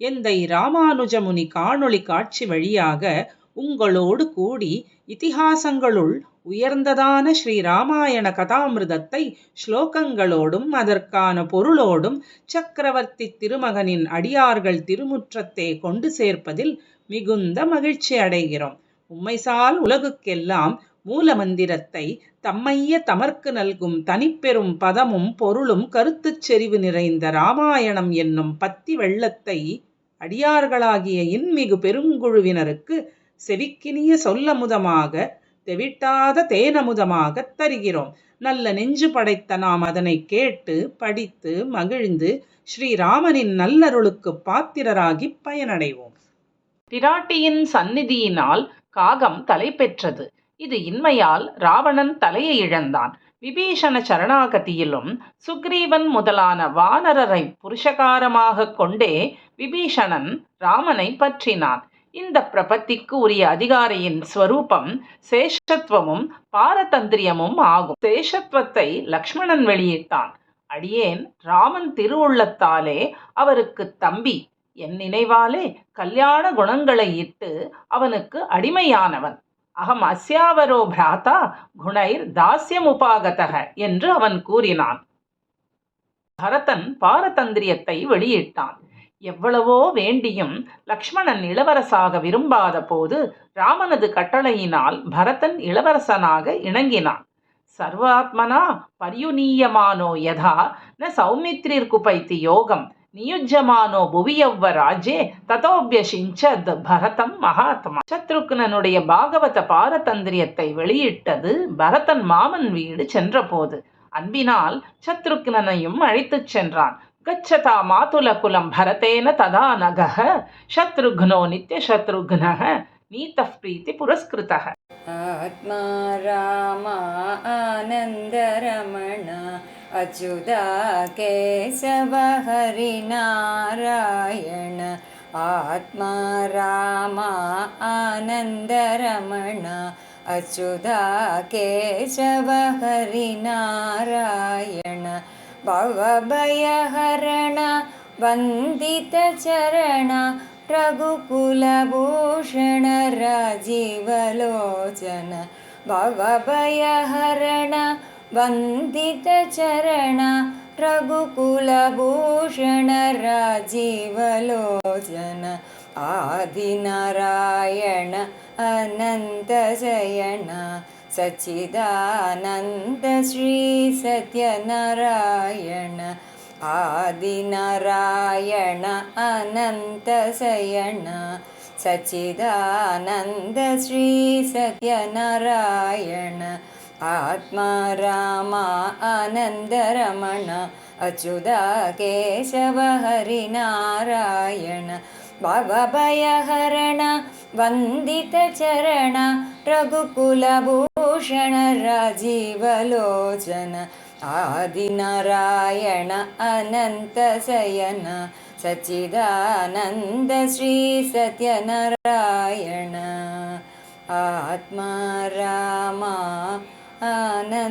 எந்தை ராமானுஜமுனி காணொளி காட்சி வழியாக உங்களோடு கூடி இதிகாசங்களுள் உயர்ந்ததான ஸ்ரீ ராமாயண கதாமிருதத்தை ஸ்லோகங்களோடும் அதற்கான பொருளோடும் சக்கரவர்த்தி திருமகனின் அடியார்கள் திருமுற்றத்தை கொண்டு சேர்ப்பதில் மிகுந்த மகிழ்ச்சி அடைகிறோம். உம்மைசால் உலகுக்கெல்லாம் மூலமந்திரத்தை தம்மைய தமர்க்கு நல்கும் தனிப்பெரும் பதமும் பொருளும் கருத்துச் செறிவு நிறைந்த ராமாயணம் என்னும் பத்தி வெள்ளத்தை அடியார்களாகிய இன்மிகு பெருங்குழுவினருக்கு செவிக்கினிய சொல்லமுதமாக தெவிட்டாத தேனமுதமாகத் தருகிறோம். நல்ல நெஞ்சு படைத்த நாம் அதனை கேட்டு படித்து மகிழ்ந்து ஸ்ரீராமனின் நல்லருளுக்கு பாத்திரராகிப் பயனடைவோம். பிராட்டியின் சந்நிதியினால் காகம் தலை பெற்றது இது இன்மையால் ராவணன் தலையை இழந்தான். விபீஷண சரணாகதியிலும் சுக்ரீவன் முதலான வானரரை புருஷகாரமாகக் கொண்டே விபீஷணன் ராமனை பற்றினான். இந்த பிரபத்திக்கு உரிய அதிகாரியின் ஸ்வரூபம் சேஷத்துவமும் பாரதந்திரியமும் ஆகும். சேஷத்துவத்தை லக்ஷ்மணன் வெளியிட்டான். அடியேன் ராமன் திருவுள்ளத்தாலே அவருக்கு தம்பி. என் நினைவாலே கல்யாண குணங்களை இட்டு அவனுக்கு அடிமையானவன். அகம் அஸ்யாவரோ பிராத்தா குணைர் தாஸ்யமுபாகதக என்று அவன் கூறினான். பரதன் பாரதந்திரியத்தை வெளியிட்டான். எவ்வளவோ வேண்டியும் லக்ஷ்மணன் இளவரசாக விரும்பாத போது ராமனது கட்டளையினால் பரதன் இளவரசனாக இணங்கினான். சர்வாத்மனா பரியுனீயமானோ யதா ந சௌமித்ரிர்குபைத்தி யோகம் நியுஜமானோ புவியவ்வ ராஜே ததோபியசிஞ்சத் பரதம் மகாத்மா. சத்ருக்னனுடைய பாகவத பாரதந்திரியத்தை வெளியிட்டது பரதன் மாமன் வீடு சென்றபோது. அன்பினால் சத்ருக்னனையும் அழைத்துச் சென்றான். கச்சதா மாதுல குலம் பரதேன ததா நகக சத்ருக்னோ நித்ய சத்ருக்னக நீத பிரீத்தி புரஸ்கிருதக ஆத்மா ராமா ஆனந்தரா अच्युता केशव हरिनारायण आत्मा रामा आनन्दरमण अच्युता केशव हरिनारायण भवभयहरण वन्दितचरण रघुकुलभूषण राजीवलोचन भवभयहरण वन्दितचरण रघुकुलभूषण राजीवलोचन आदिनारायण अनन्तशयन सच्चिदानन्द श्रीसत्यनारायण आदिनारायण अनन्तशयन सच्चिदानन्द श्रीसत्यनारायण आत्मा रामा आनन्दरमण अच्युता केशव हरिनारायण भवभयहरण वन्दितचरण रघुकुलभूषण राजीवलोचन आदिनारायण अनन्तशयन सच्चिदानन्द श्रीसत्यनारायण आत्मा रामा ஆனந்தரமணா